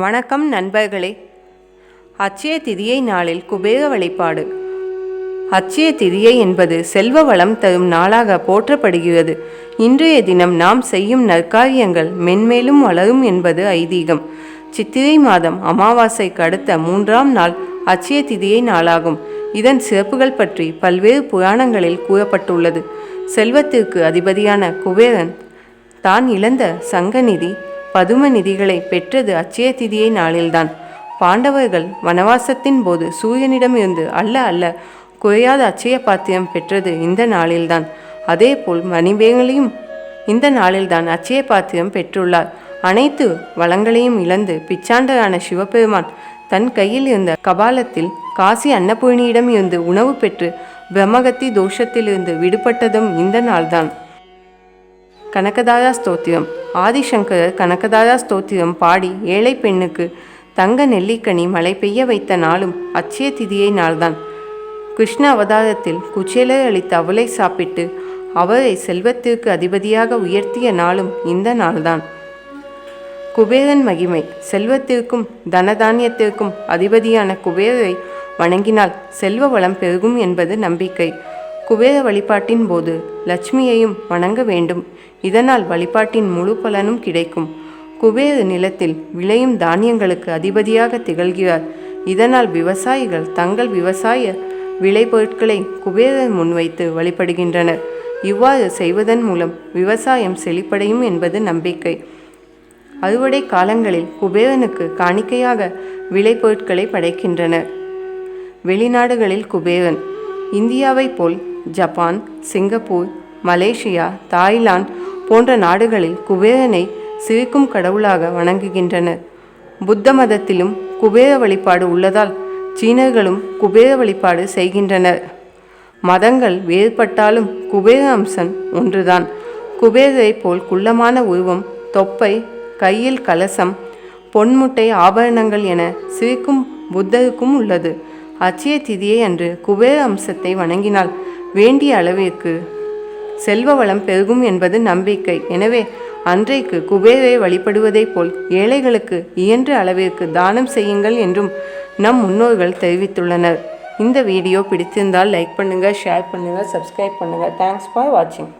வணக்கம் நண்பர்களே. அச்சய திதியை நாளில் குபேர வழிபாடு. அச்சய திதியை என்பது செல்வ வளம் தரும் நாளாக போற்றப்படுகிறது. இன்றைய தினம் நாம் செய்யும் நற்காரியங்கள் மென்மேலும் வளரும் என்பது ஐதீகம். சித்திரை மாதம் அமாவாசைக்கு அடுத்த மூன்றாம் நாள் அச்சய திதியை நாளாகும். இதன் சிறப்புகள் பற்றி பல்வேறு புராணங்களில் கூறப்பட்டுள்ளது. செல்வத்திற்கு அதிபதியான குபேரன் தான் இழந்த சங்கநிதி பதும நிதிகளை பெற்றது அச்சய திதியை நாளில்தான். பாண்டவர்கள் வனவாசத்தின் போது சூரியனிடமிருந்து அல்ல அல்ல குறையாத அச்சய பாத்திரம் பெற்றது இந்த நாளில்தான். அதேபோல் மணிமேகலையும் இந்த நாளில்தான் அச்சய பாத்திரம் பெற்றுள்ளார். அனைத்து வளங்களையும் இழந்து பிச்சாண்டரான சிவபெருமான் தன் கையில் இருந்த கபாலத்தில் காசி அன்னபூர்ணியிடம் இருந்து உணவு பெற்று பிரம்மகத்தி தோஷத்திலிருந்து விடுபட்டதும் இந்த நாள்தான். கனகதாரா ஸ்தோத்திரம். ஆதிசங்கரர் கனகதாரா ஸ்தோத்திரம் பாடி ஏழை பெண்ணுக்கு தங்க நெல்லிக்கனி மழை பெய்ய வைத்த நாளும் அச்சய திதியை நாள்தான். கிருஷ்ண அவதாரத்தில் குச்சேலர் அளித்த அவளை சாப்பிட்டு அவரை செல்வத்திற்கு அதிபதியாக உயர்த்திய நாளும் இந்த நாள்தான். குபேரன் மகிமை செல்வத்திற்கும் தனதானியத்திற்கும் அதிபதியான குபேரரை வணங்கினால் செல்வ வளம் பெருகும் என்பது நம்பிக்கை. குபேர வழிபாட்டின் போது லட்சுமியையும் வணங்க வேண்டும். இதனால் வழிபாட்டின் முழு பலனும் கிடைக்கும். குபேர நிலத்தில் விளையும் தானியங்களுக்கு அதிபதியாக திகழ்கிறார். இதனால் விவசாயிகள் தங்கள் விவசாய விளைபொருட்களை குபேரர் முன்வைத்து வழிபடுகின்றனர். இவ்வாறு செய்வதன் மூலம் விவசாயம் செழிப்படையும் என்பது நம்பிக்கை. அறுவடை காலங்களில் குபேரனுக்கு காணிக்கையாக விளைபொருட்களை படைக்கின்றனர். வெளிநாடுகளில் குபேரன் இந்தியாவைப் போல் ஜப்பான் சிங்கப்பூர் மலேசியா தாய்லாந்து போன்ற நாடுகளில் குபேரனை சிரிக்கும் கடவுளாக வணங்குகின்றனர் புத்த மதத்திலும் குபேர வழிபாடு உள்ளதால் சீனர்களும் குபேர வழிபாடு செய்கின்றனர். மதங்கள் வேறுபட்டாலும் குபேர அம்சன் ஒன்றுதான். குபேரரை போல் குள்ளமான உருவம் தொப்பை கையில் கலசம் பொன்முட்டை ஆபரணங்கள் என சிரிக்கும் புத்தருக்கும் உள்ளது. அச்சய திதியை அன்று குபேர அம்சத்தை வணங்கினால் வேண்டிய அளவிற்கு செல்வ வளம் பெருகும் என்பது நம்பிக்கை. எனவே அன்றைக்கு குபேரை வழிபடுவதைப் போல் ஏழைகளுக்கு இயன்ற அளவிற்கு தானம் செய்யுங்கள் என்றும் நம் முன்னோர்கள் தெரிவித்துள்ளனர். இந்த வீடியோ பிடித்திருந்தால் லைக் பண்ணுங்கள் ஷேர் பண்ணுங்கள் சப்ஸ்கிரைப் பண்ணுங்கள் தேங்க்ஸ் ஃபார் வாட்சிங்